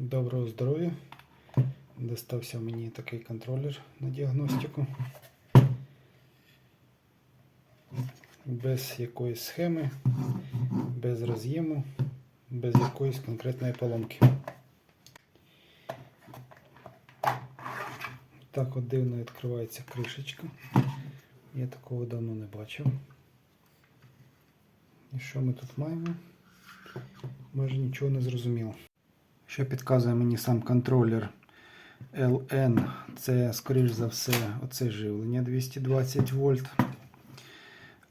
Доброго здоров'я. Достався мені такий контролер на діагностику. Без якоїсь схеми, без роз'єму, без якоїсь конкретної поломки. Так от дивно відкривається кришечка. Я такого давно не бачив. І що ми тут маємо? Майже нічого не зрозуміло. Що підказує мені сам контролер LN, це, скоріш за все, оце живлення 220 вольт.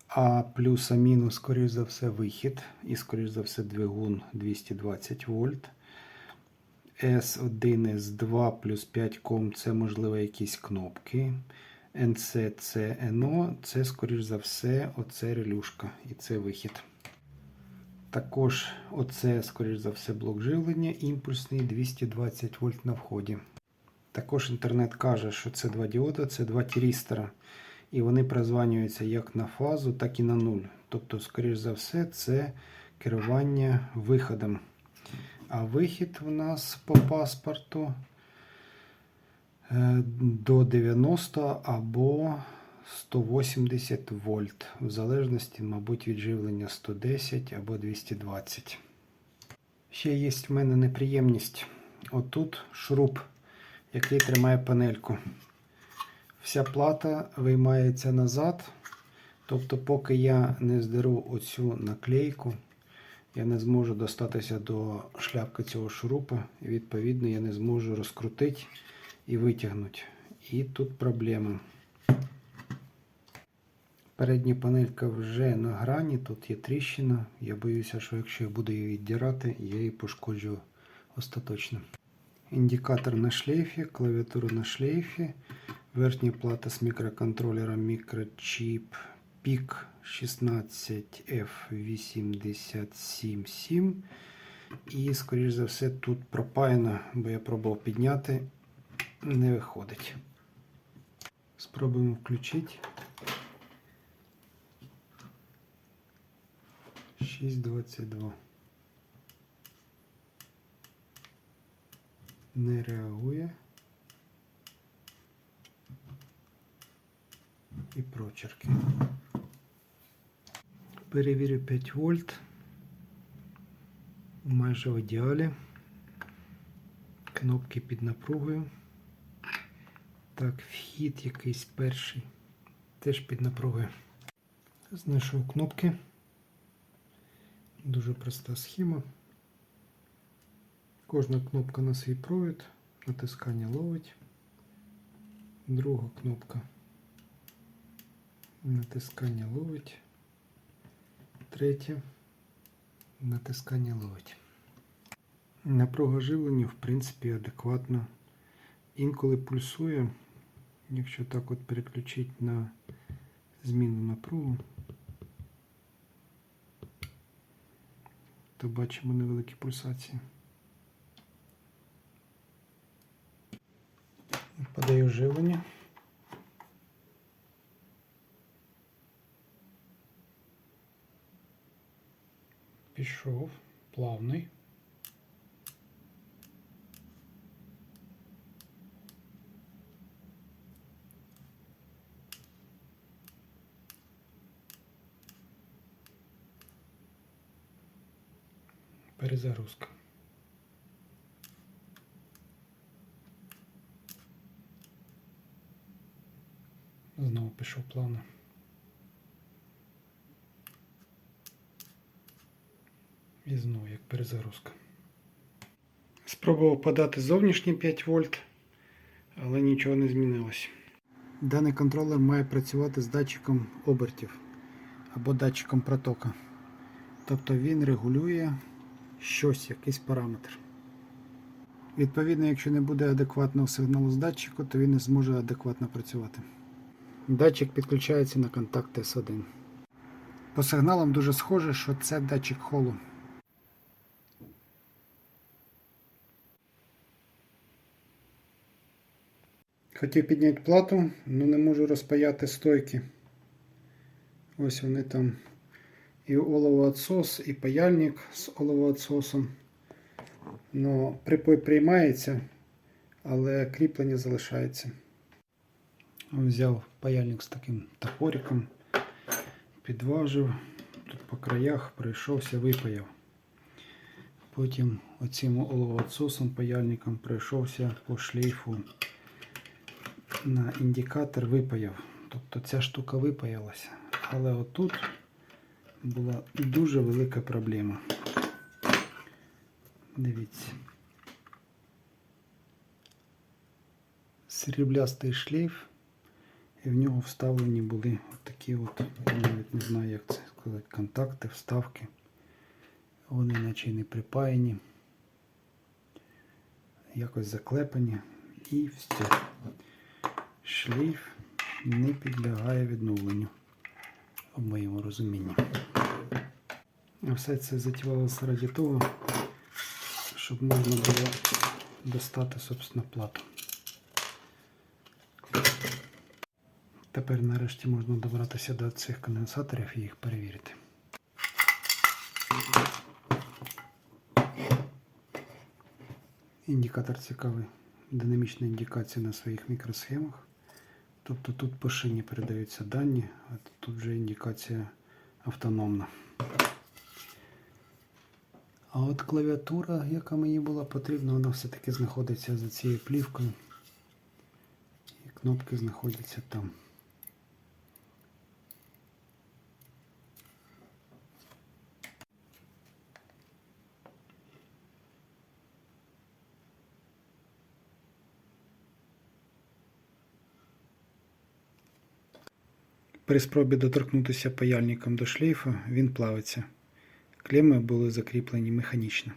А плюс а мінус, скоріш за все, вихід. І, скоріш за все, двигун 220 вольт. S1, S2 плюс 5 ком це, можливо, якісь кнопки. NC це NO, це, скоріш за все, оце релюшка і це вихід. Також оце, скоріш за все, блок живлення імпульсний 220 вольт на вході. Також інтернет каже, що це два діоди, це два тірістора. І вони прозванюються як на фазу, так і на нуль. Тобто, скоріш за все, це керування виходом. А вихід у нас по паспорту е, до 90 або 180 вольт, в залежності, мабуть, від живлення 110 або 220. Ще є в мене неприємність. Отут шуруп, який тримає панельку. Вся плата виймається назад. Тобто, поки я не здеру оцю наклейку, я не зможу достатися до шляпки цього шурупа. І відповідно я не зможу розкрутити і витягнути. І тут проблема. Передня панелька вже на грані, тут є тріщина. Я боюся, що якщо я буду її віддирати, я її пошкоджу остаточно. Індикатор на шлейфі, клавіатура на шлейфі, верхня плата з мікроконтролером мікрочіп PIC 16F877. І, скоріш за все, тут пропаяно, бо я пробував підняти, не виходить. Спробуємо включити. 6.22. Не реагує. І прочерки. Перевірю 5 вольт. Майже в ідеалі. Кнопки під напругою. Так, вхід якийсь перший. Теж під напругою. Знайшов кнопки. Дуже проста схема. Кожна кнопка на свій провід, натискання ловить. Друга кнопка натискання ловить. Третя натискання ловить. Напруга живлення, в принципі, адекватна. Інколи пульсує, якщо так от переключити на зміну напругу. То бачимо невеликі пульсації. Подаю живлення. Пішов плавний. Перезагрузка. Знову пішов плавно. І знову як перезагрузка. Спробував подати зовнішні 5 вольт, але нічого не змінилось. Даний контролер має працювати з датчиком обертів або датчиком протока. Тобто він регулює щось, якийсь параметр. Відповідно, якщо не буде адекватного сигналу з датчику, то він не зможе адекватно працювати. Датчик підключається на контакт S1. По сигналам дуже схоже, що це датчик холу. Хотів підняти плату, але не можу розпаяти стойки. Ось вони там і оловоотсос, і паяльник з оловоотсосом. Но припой приймається, але кріплення залишається. Взяв паяльник з таким топориком, підважив, тут по краях пройшовся, випаяв. Потім оцим оловоотсосом паяльником пройшовся по шлейфу на індикатор випаяв. Тобто ця штука випаялася. Але отут була дуже велика проблема. Дивіться. Сріблястий шлейф, і в нього вставлені були такі от, я навіть не знаю, як це сказати, контакти, вставки. Вони наче не припаяні, якось заклепані і все. Шлейф не підлягає відновленню, в моєму розумінні. Все це затівалося раді того, щоб можна було достати, собственно, плату. Тепер нарешті можна добратися до цих конденсаторів і їх перевірити. Індикатор цікавий. Динамічна індикація на своїх мікросхемах. Тобто тут по шині передаються дані, а тут вже індикація автономна. А от клавіатура, яка мені була потрібна, вона все-таки знаходиться за цією плівкою. І кнопки знаходяться там. При спробі доторкнутися паяльником до шлейфа він плавиться. Клеми були закріплені механічно.